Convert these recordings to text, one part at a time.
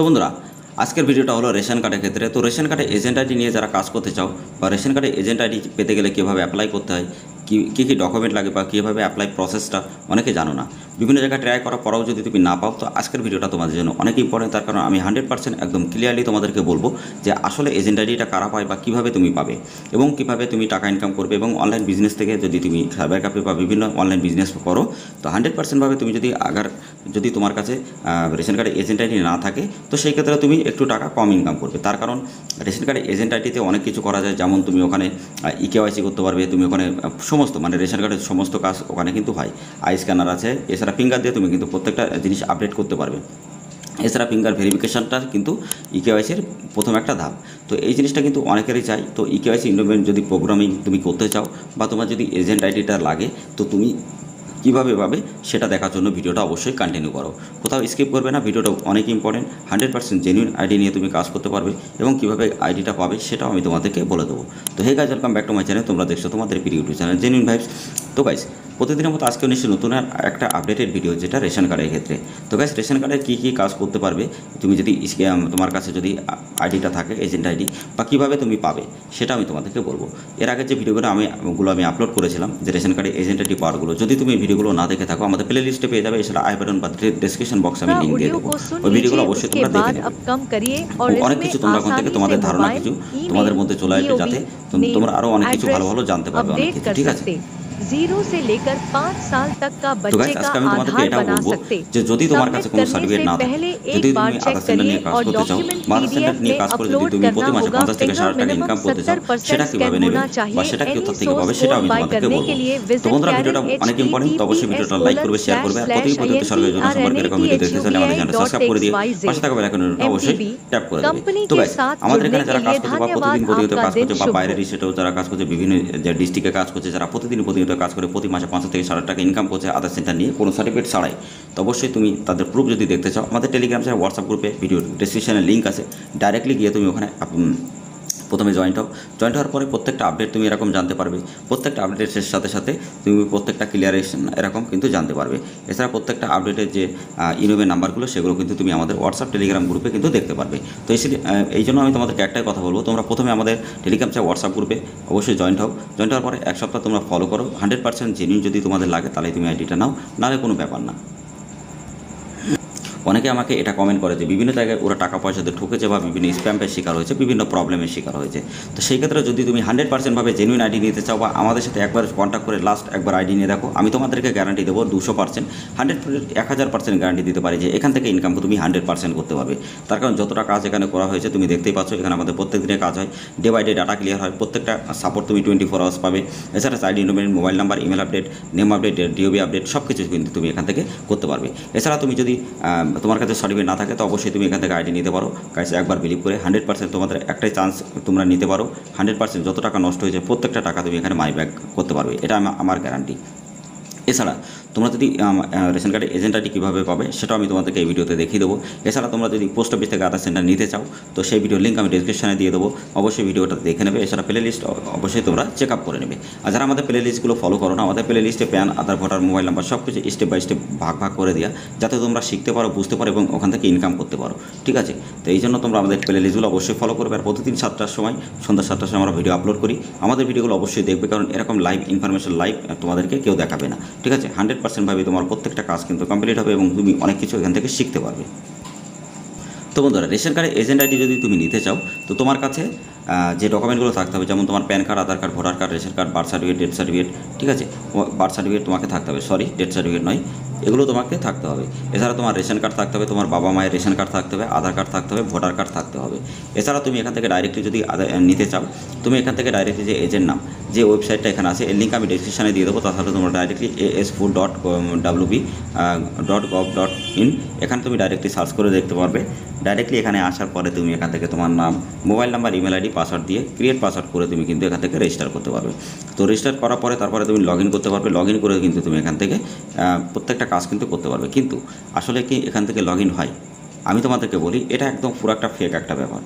তো বন্ধুরা, আজকের ভিডিওটা হলো রেশন কার্ডের ক্ষেত্রে। তো রেশন কার্ডে এজেন্ট আইডি নিয়ে যারা কাজ করতে চাও বা রেশন কার্ডে এজেন্ট আইডি পেতে গেলে কীভাবে অ্যাপ্লাই করতে হয় কী কী ডকুমেন্ট লাগে বা কীভাবে অ্যাপ্লাই প্রসেসটা অনেকে জানো না। বিভিন্ন জায়গায় ট্রাই করার পরেও যদি তুমি না পাও, তো আজকের ভিডিওটা তোমাদের জন্য অনেক ইম্পর্টেন্ট তার কারণ আমি হান্ড্রেড পার্সেন্ট একদম ক্লিয়ারলি তোমাদেরকে বলব যে আসলে এজেন্ট আইডিটা কারা পায় বা কীভাবে তুমি পাবে এবং কীভাবে তুমি টাকা ইনকাম করবে এবং অনলাইন বিজনেস থেকে যদি তুমি সাইবার ক্যাফে বা বিভিন্ন অনলাইন বিজনেস করো, তো হান্ড্রেড পার্সেন্টভাবে তুমি যদি আগার, যদি তোমার কাছে রেশন কার্ডে এজেন্ট আইডি না থাকে, তো সেই ক্ষেত্রে তুমি একটু টাকা কম ইনকাম করবে। তার কারণ রেশন কার্ডে এজেন্ট আইডিতে অনেক কিছু করা যায়। যেমন তুমি ওখানে ইকেওয়াইসি করতে পারবে, তুমি ওখানে সমস্ত মানে রেশন কার্ডের সমস্ত কাজ ওখানে কিন্তু হয়। আই স্ক্যানার আছে, এছাড়া ফিঙ্গার দিয়ে তুমি কিন্তু প্রত্যেকটা জিনিস আপডেট করতে পারবে। এছাড়া ফিঙ্গার ভেরিফিকেশানটা কিন্তু ইকেওয়াইসির প্রথম একটা ধাপ। তো এই জিনিসটা কিন্তু অনেকেরই চাই। তো ইকেওয়াইসি ইন্ডোমেন্ট যদি প্রোগ্রামিং তুমি করতে চাও বা তোমার যদি এজেন্ট আইডিটা লাগে, তো তুমি কীভাবে পাবে সেটা দেখার জন্য ভিডিওটা অবশ্যই কন্টিনিউ করো। কোথাও স্কিপ করবে না, ভিডিওটা অনেক important hundred percent genuine ID নিয়ে তুমি কাজ করতে পারবে এবং কীভাবে আইডিটা পাবে সেটাও আমি তোমাদেরকে বলে দেবো। তো hey guys welcome back to my channel তোমরা দেখছ তোমাদের প্রিয় ইউটিউব চ্যানেল জেনুইন ভাইবস তো গাইজ প্রতিদিনের মতো আজকেও নিশ্চয়ই নতুন একটা আপডেটেড ভিডিও যেটা রেশন কার্ডের ক্ষেত্রে। তো গাছ রেশন কার্ডে কী কী কাজ করতে পারবে? তুমি যদি তোমার কাছে যদি আইডিটা থাকে এজেন্ট আইডি বা কীভাবে তুমি পাবে সেটা আমি তোমাদেরকে বলব। এর আগে যে ভিডিওগুলো আমি গুলো আমি আপলোড করেছিলাম যে রেশন কার্ডের এজেন্ট আইডি পাওয়ারগুলো যদি তুমি ভিডিওগুলো না দেখে থাকো আমাদের প্লে লিস্টে পেয়ে যাবে এছাড়া আই বাটন বা ডিসক্রিপশন বক্স আমি লিঙ্ক দিয়ে দেবো। ওই ভিডিওগুলো অবশ্যই তোমরা দেখে নেবে। অনেক কিছু তোমরা ওখান থেকে তোমাদের ধারণা কিছু তোমাদের মধ্যে চলে আসবে যাতে তোমরা আরও অনেক কিছু ভালো ভালো জানতে পারবে অনেক কিছু ঠিক আছে? जीरो से लेकर पाँच साल तक का তো बच्चे গাইস का আজকে আমি তোমাদেরকে आधार এটাও बना বলবো सकते যে যদি তোমার सबमिट কাছে কোনো करने সার্টিফিকেট से না থাকে पहले যদি एक बार তুমি चेक আধার সেন্টার নিয়ে करिए কাজ और করতে চাও डॉक्यूमेंट বা আধার সেন্টার पीडीएफ নিয়ে में কাজ করে যদি अपलोड তুমি প্রতি करना মাসে होगा পঞ্চাশ থেকে ষাট फिंगर টাকা मिनिमम ইনকাম করতে চাও सत्तर সেটা परसेंट কীভাবে स्कैन নেবে होना বা चाहिए সেটা एनी কোথা থেকে পাবে सोर्स সেটা कोड আমি बाय তোমাদেরকে करने বলবো के लिए তো विजिट বন্ধুরা ভিডিওটা कैरन অনেক ইম্পর্টেন্ট তো অবশ্যই ভিডিওটা লাইক করবে শেয়ার করবে আর প্রতিদিন প্রতিদিন সরকারি যোজনা সম্পর্কে এরকম ভিডিও দেখতে চাইলে আমাদের চ্যানেল সাবস্ক্রাইব করে দিয়ে পাশে থাকা বেলাইকন অবশ্যই ট্যাপ করে দেবে कंपनी তো के গাইস साथ আমাদের जुड़ने এখানে যারা के কাজ लिए করছে বা প্রতিদিন धन्यवाद প্রতিনিয়ত आपका কাজ दिन করছে বা शुभ বাইরের हो সেটাও যারা কাজ করছে বিভিন্ন যে ডিস্ট্রিক্টে কাজ করছে যারা প্রতিদিন প্রতিনিয়ত কাজ করে প্রতি মাসে পাঁচশো থেকে ষাট টাকা ইনকাম করছে আধার সেন্টার নিয়ে কোনো সার্টিফিকেট ছাড়াই। তো অবশ্যই তুমি তাদের প্রুফ যদি দেখতে চাও, আমাদের টেলিগ্রাম চ্যানেল হোয়াটসঅ্যাপ গ্রুপে ভিডিও ডিসক্রিপশানে লিঙ্ক আছে। ডাইরেক্টলি গিয়ে তুমি ওখানে প্রথমে জয়েন্ট হও জয়েন্ট হওয়ার পরে প্রত্যেকটা আপডেট তুমি এরকম জানতে পারবে। প্রত্যেকটা আপডেটের সাথে সাথে তুমি প্রত্যেকটা ক্লিয়ারেশন এরকম কিন্তু জানতে পারবে। এছাড়া প্রত্যেকটা আপডেটের যে ইনোভের নাম্বারগুলো সেগুলো কিন্তু তুমি আমাদের হোয়াটসঅ্যাপ টেলিগ্রাম গ্রুপে কিন্তু দেখতে পারবে। তো এই জন্য আমি তোমাদেরকে একটাই কথা বলব। তোমরা প্রথমে আমাদের টেলিগ্রাম চা হোয়াটসঅ্যাপ গ্রুপে অবশ্যই জয়েন্ট হও জয়েন্ট হওয়ার পরে এক সপ্তাহ তোমরা ফলো করো। হান্ড্রেড পার্সেন্ট জেনুইন যদি তোমাদের লাগে, তাহলে তুমি আইডিটা নাও। নাহলে কোনো ব্যাপার না। অনেকে আমাকে এটা কমেন্ট করে যে বিভিন্ন জায়গায় ওরা টাকা পয়সাতে ঠকেছে বা বিভিন্ন স্প্যাম্পের শিকার হয়েছে, বিভিন্ন প্রবলেমের শিকার হয়েছে। তো সেই ক্ষেত্রে যদি তুমি হান্ড্রেড পার্সেন্টভাবে জেনুইন আইডি নিতে চাও বা আমাদের সাথে একবার কন্ট্যাক্ট করে লাস্ট একবার আইডি নিয়ে দেখো, আমি তোমাদেরকে গ্যারান্টি দেবো দুশো পার্সেন্ট হান্ড্রেড এক হাজার পার্সেন্ট গ্যারান্টি দিতে পারি যে এখান থেকে ইনকাম তুমি হান্ড্রেড পার্সেন্ট করতে পারবে। তার কারণ যতটা কাজ এখানে করা হয়েছে তুমি দেখতেই পাচ্ছ, এখানে আমাদের প্রত্যেক দিনে কাজ হয় day by day data clear হয়, প্রত্যেকটা সাপোর্ট তুমি টোয়েন্টি ফোর আওয়ার্স পাবে। এছাড়া side ইন্ডোমেন্ট mobile number email update name update DOB update সব কিছু কিন্তু তুমি এখান থেকে করতে পারবে। এছাড়া তুমি যদি তোমার কাছে সার্টিফিকেট না থাকে, তো অবশ্যই তুমি এখান থেকে আইডি নিতে পারো। কাছে একবার বিলিভ করে হান্ড্রেড পার্সেন্ট তোমাদের একটাই চান্স তোমরা নিতে পারো। হান্ড্রেড পার্সেন্ট যত টাকা নষ্ট হয়েছে, প্রত্যেকটা টাকা তুমি এখানে মাই ব্যাক করতে পারবে। এটা আমার গ্যারান্টি এছাড়া তোমরা যদি রেশন কার্ডের এজেন্ট আইডি কীভাবে পাবে সেটাও আমি তোমাদেরকে এই ভিডিওতে দেখিয়ে দেবো। এছাড়া তোমরা যদি পোস্ট অফিস থেকে আধার সেন্টার নিতে চাও, তো সেই ভিডিও লিঙ্ক আমি ডিসক্রিপশনে দিয়ে দেবো। অবশ্যই ভিডিওটা দেখে নেবে, এছাড়া প্লে লিস্ট অবশ্যই তোমরা চেক আপ করে নেবে। আর যারা আমাদের প্লে লিস্টগুলো ফলো করো না, আমাদের প্লে লিস্টে PAN Aadhaar voter mobile number সব কিছু স্টেপ বাই স্টেপ ভাগ ভাগ করে দেওয়া যাতে তোমরা শিখতে পারো, বুঝতে পারো এবং ওখান থেকে ইনকাম করতে পারো। ঠিক আছে? তো এই জন্য তোমরা আমাদের প্লে লিস্টগুলো অবশ্যই ফলো করবে। আর প্রতিদিন সাতটার সময়, সন্ধ্যা সাতটার সময় আমরা ভিডিও আপলোড করি। আমাদের ভিডিওগুলো অবশ্যই দেখবে, কারণ এরকম লাইভ ইনফরমেশন লাইভ তোমাদেরকে কেউ দেখাবে না। ঠিক আছে? হান্ড্রেড পার্সেন্টভাবে তোমার প্রত্যেকটা কাজ কিন্তু কমপ্লিট হবে এবং তুমি অনেক কিছু এখান থেকে শিখতে পারবে। তো বন্ধুরা, রেশন কার্ডের এজেন্ট আইডি যদি তুমি নিতে চাও, তো তোমার কাছে যে ডকুমেন্টগুলো থাকতে হবে, যেমন তোমার PAN card Aadhaar card voter card ration card birth certificate death certificate ঠিক আছে? বার্থ সার্টিফিকেট তোমাকে থাকতে হবে সরি ডেথ সার্টিফিকেট নয়। এগুলো তোমাকে থাকতে হবে। এছাড়া তোমার রেশন কার্ড থাকতে হবে, তোমার বাবা মায়ের রেশন কার্ড থাকতে হবে, আধার কার্ড থাকতে হবে, ভোটার কার্ড থাকতে হবে। এছাড়া তুমি এখান থেকে ডাইরেক্টলি যদি নিতে চাও, তুমি এখান থেকে ডাইরেক্টলি যে এজেন্ট নাম, যে ওয়েবসাইটটা এখানে আছে, এর লিঙ্ক আমি ডিসক্রিপশনে দিয়ে দেবো তাহলে তোমরা directly S food dot W B dot gov dot in এখানে তুমি ডাইরেক্টলি সার্চ করে দেখতে পারবে। ডাইরেক্টলি এখানে আসার পরে তুমি এখান থেকে তোমার নাম mobile number email ID password দিয়ে ক্রিয়েট পাসওয়ার্ড করে তুমি কিন্তু এখান থেকে রেজিস্টার করতে পারবে। তো রেজিস্টার করার পরে তারপরে তুমি লগ ইন করতে পারবে। লগ ইন করে কিন্তু তুমি এখান থেকে প্রত্যেকটা কাজ কিন্তু করতে পারবে। কিন্তু আসলে কি এখান থেকে লগ হয়? আমি তোমাদেরকে বলি, এটা একদম পুরো একটা ফেক একটা ব্যাপার।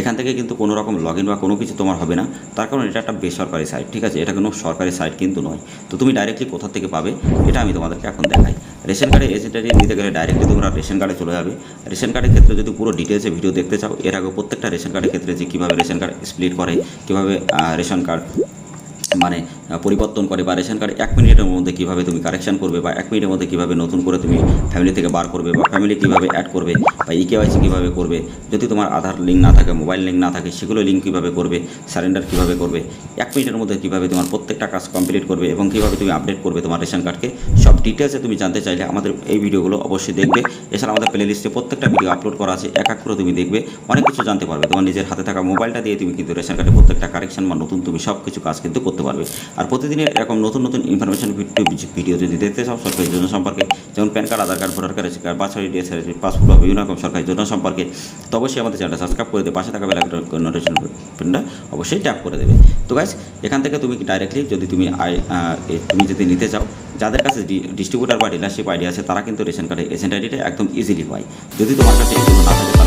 এখান থেকে কিন্তু কোনো রকম লগ বা কোনো কিছু তোমার হবে না। তার কারণ এটা একটা বেসরকারি সাইট ঠিক আছে? এটা কোনো সরকারি সাইট কিন্তু নয়। তো তুমি ডাইরেক্টলি কোথা থেকে পাবে, এটা আমি তোমাদেরকে এখন দেখাই। রেশন কার্ডে এজেন্টারি নিতে গেলে ডাইরেক্টলি তোমরা রেশন কার্ডে চলে যাবে। রেশন কার্ডের ক্ষেত্রে যদি পুরো ডিটেলসে ভিডিও দেখতে চাও, এর আগে প্রত্যেকটা রেশন কার্ডের ক্ষেত্রে যে কীভাবে রেশন কার্ড স্প্লিট করে, কীভাবে রেশন কার্ড মানে পরিবর্তন করে বা রেশন কার্ড এক মিনিটের মধ্যে কীভাবে তুমি কারেকশন করবে বা এক মিনিটের মধ্যে কীভাবে নতুন করে তুমি ফ্যামিলি থেকে বার করবে বা ফ্যামিলি কীভাবে অ্যাড করবে বা ই কেওয়াইসি কীভাবে করবে, যদি তোমার আধার লিঙ্ক না থাকে মোবাইল লিঙ্ক না থাকে, সেগুলো লিঙ্ক কীভাবে করবে সারেন্ডার কীভাবে করবে, এক মিনিটের মধ্যে কীভাবে তোমার প্রত্যেকটা কাজ কমপ্লিট করবে এবং কীভাবে তুমি আপডেট করবে তোমার রেশন কার্ডকে সব ডিটেলসে তুমি জানতে চাইলে আমাদের এই ভিডিওগুলো অবশ্যই দেখবে। এছাড়া আমাদের প্লে লিস্টে প্রত্যেকটা ভিডিও আপলোড করা আছে, এক এক করে তুমি দেখবে, অনেক কিছু জানতে পারবে। তোমার নিজের হাতে থাকা মোবাইলটা দিয়ে তুমি কিন্তু রেশন কার্ডে প্রত্যেকটা কারেকশন বা নতুন তুমি সব কিছু কাজ কিন্তু করতে পারবে। আর প্রতিদিনের এরকম নতুন নতুন ইনফরমেশন ভিডিও যদি দেখতে চাও সরকারি যোজনা সম্পর্কে যেমন PAN card Aadhaar card voter card card birth certificate passport বা বিভিন্ন রকম সরকারি যোজনা সম্পর্কে তো অবশ্যই আমাদের চ্যানেলটা সাবস্ক্রাইব করে দেবে, পাশে থাকা বেলা নোটিফিকেশন বাটনটা অবশ্যই ট্যাপ করে দেবে। তো গাইস এখান থেকে তুমি ডাইরেক্টলি যদি তুমি আই তুমি যদি নিতে চাও, যাদের কাছে ডিস্ট্রিবিউটার বা ডিলারশিপ আইডি আছে, তারা কিন্তু রেশন কার্ডে এজেন্ট আইডিটা একদম ইজিলি পায়। যদি তোমার কাছে না থাকে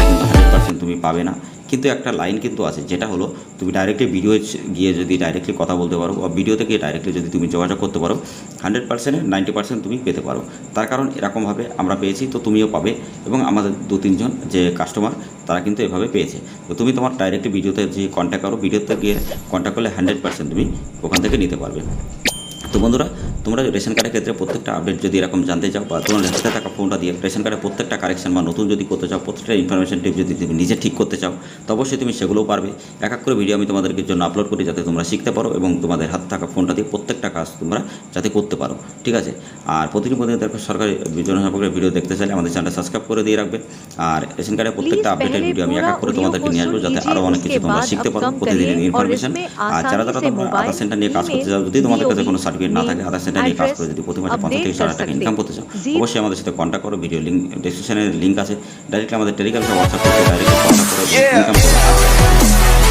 পার্সেন্ট তুমি পাবে না। কিন্তু একটা লাইন কিন্তু আছে, যেটা হলো, তুমি ডাইরেক্টলি ভিডিও গিয়ে যদি ডাইরেক্টলি কথা বলতে পারো, বা ভিডিওতে গিয়ে ডাইরেক্টলি যদি তুমি যোগাযোগ করতে পারো হান্ড্রেড পার্সেন্টের নাইনটি পার্সেন্ট তুমি পেতে পারো। তার কারণ এরকমভাবে আমরা পেয়েছি, তো তুমিও পাবে, এবং আমাদের দু তিনজন যে কাস্টমার তারা কিন্তু এভাবে পেয়েছে। তো তুমি তোমার ডাইরেক্টলি ভিডিওতে যে কন্ট্যাক্ট করো ভিডিওতে গিয়ে কন্ট্যাক্ট করলে হান্ড্রেড পার্সেন্ট তুমি ওখান থেকে নিতে পারবে। তো বন্ধুরা তোমরা রেশন কার্ডের ক্ষেত্রে প্রত্যেকটা আপডেট যদি এরকম জানতে চাও বা তোমার হাতে থাকা ফোনটা দিয়ে রেশন কার্ডের প্রত্যেকটা কারেকশন বা নতুন যদি করতে চাও প্রত্যেকটা ইনফরমেশন টিপ যদি তুমি নিজে ঠিক করতে চাও তো অবশ্যই তুমি সেগুলোও পারবে। এক এক করে ভিডিও আমি তোমাদেরকে জন্য আপলোড করি যাতে তোমরা শিখতে পারো এবং তোমাদের হাতে থাকা ফোনটা দিয়ে প্রত্যেকটা কাজ তোমরা যাতে করতে পারো। ঠিক আছে? আর প্রতিদিন প্রতিদিন দেখো সরকারি জনসম্পর্কের ভিডিও দেখতে চাইলে আমাদের চ্যানেলটা সাবস্ক্রাইব করে দিয়ে রাখবে। আর রেশন কার্ডের প্রত্যেকটা আপডেটের ভিডিও আমি এক এক করে তোমাদেরকে নিয়ে আসব যাতে আরও অনেক কিছু তোমরা শিখতে পারো প্রতিদিন ইনফরমেশন আর যারা যারা তোমরা আধার সেন্টার নিয়ে কাজ করতে চাও যদি তোমাদের কাছে কোনো সার্টিফিকেট না থাকে আধার সেটা নিয়ে কাজ করে যদি প্রতি মাসে পঞ্চাশ থেকে ষাট টাকা ইনকাম করতে চাও অবশ্যই আমাদের সাথে কন্ট্যাক্ট করো ভিডিও লিঙ্ক ডিসক্রিপশনের লিঙ্ক আছে। ডাইরেক্টলি আমাদের টেলিগ্রাম হোয়াটসঅ্যাপ করে ডাইরেক্ট কন্ট্যাক্ট করো ইনকাম করো